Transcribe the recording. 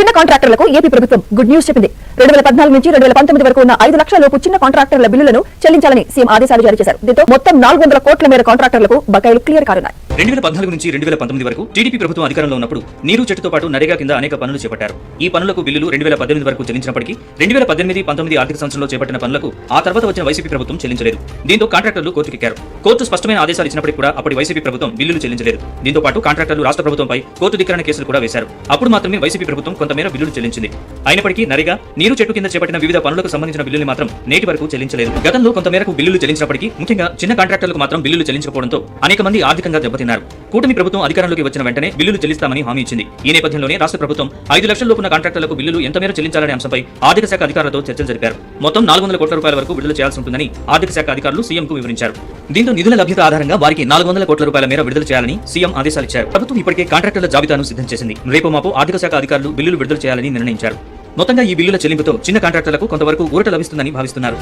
చిన్న కాంట్రాక్టర్లకు ఏపీ ప్రభుత్వం గుడ్ న్యూస్ చెప్పింది. రెండు వేల పద్నాలుగు నుంచి రెండు వేల పంతొమ్మిది వరకు ఉన్న ఐదు లక్షల లోపు చిన్న కాంట్రాక్టర్ల బిల్లులను చెల్లించాలని సీఎం ఆదేశాలు జారీ చేశారు. దీంతో మొత్తం నాలుగు వందల కోట్ల మేర కాంట్రాక్టర్లకు బకాయిలు క్లియర్ కానున్నాయి. రెండు వేల పద్నాలుగు నుంచి రెండు వేల పంతొమ్మిది వరకు టీడీపీ ప్రభుత్వం అధికారంలో ఉన్నప్పుడు నీరు చెట్టుతో పాటు నరేగా కింద అనేక పనులు చేపట్టారు. ఈ పనులకు బిల్లులు రెండు వేల పద్దెనిమిది వరకు చెల్లించినప్పటికీ రెండు వేల పద్దెనిమిది పంతొమ్మిది ఆర్థిక సంవత్సరంలో చేపట్టిన పనులకు ఆ తర్వాత వచ్చిన వైసీపీ ప్రభుత్వం చెల్లించలేదు. దీంతో కాంట్రాక్టర్లు కోర్టుకెక్కారు. కోర్టు స్పష్టమైన ఆదేశాలు ఇచ్చినప్పటికీ కూడా అప్పటి వైసీపీ ప్రభుత్వం బిల్లులు చెల్లించలేదు. దీంతో పాటు కాంట్రాక్టర్లు రాష్ట్ర ప్రభుత్వంపై కోర్టు ధిక్కరణ కేసులు కూడా వేశారు. అప్పుడు మాత్రమే వైసీపీ ప్రభుత్వం కొంతమేర బిల్లులు చెల్లించింది. అయినప్పటికీ నరేగా నీరు చెట్టు కింద చేపట్టిన వివిధ పనులకు సంబంధించిన బిల్లులు మాత్రం నేటి వరకు చెల్లించలేదు. గతంలో కొంతమేరకు బిల్లులు చెల్లించినప్పటికీ ముఖ్యంగా చిన్న కాంట్రాక్టర్లకు మాత్రం బిల్లులు చెల్లించకపోవడంతో అనేక మంది ఆర్థికంగా దెబ్బతిన్నారు. కూటమి ప్రభుత్వం అధికారంలోకి వచ్చిన వెంటనే బిల్లులు చెల్లిస్తామని హామీ ఇచ్చింది. ఈ నేపథ్యంలోనే రాష్ట్ర ప్రభుత్వం ఐదు లక్షల లోపున కాంట్రాక్టర్లకు బిల్లులు ఎంత మేర చెల్లించాలనే అంశంపై ఆర్థిక శాఖ అధికారులతో చర్చలు జరిపారు. మొత్తం నాలుగు వందల కోట్ల రూపాయల వరకు విడుదల చేయాల్సి ఉంటుందని ఆర్థిక శాఖ అధికారులు సీఎంకు వివరించారు. దీంతో నిధుల లభ్యత ఆధారంగా వారికి నాలుగు వందల కోట్ల రూపాయల మేర విడుదల చేయాలని సీఎం ఆదేశాలు ఇచ్చారు. ప్రభుత్వం ఇప్పటికే కాంట్రాక్టర్ల జాబితాను సిద్ధం చేసింది. రేపు మాపు ఆర్థిక శాఖ అధికారులు బిల్లులు విడుదల చేయాలని నిర్ణయించారు. మొత్తంగా ఈ బిల్లుల చెల్లింపుతో చిన్న కాంట్రాక్టర్లకు కొంతవరకు ఊరట లభిస్తుందని భావిస్తున్నారు.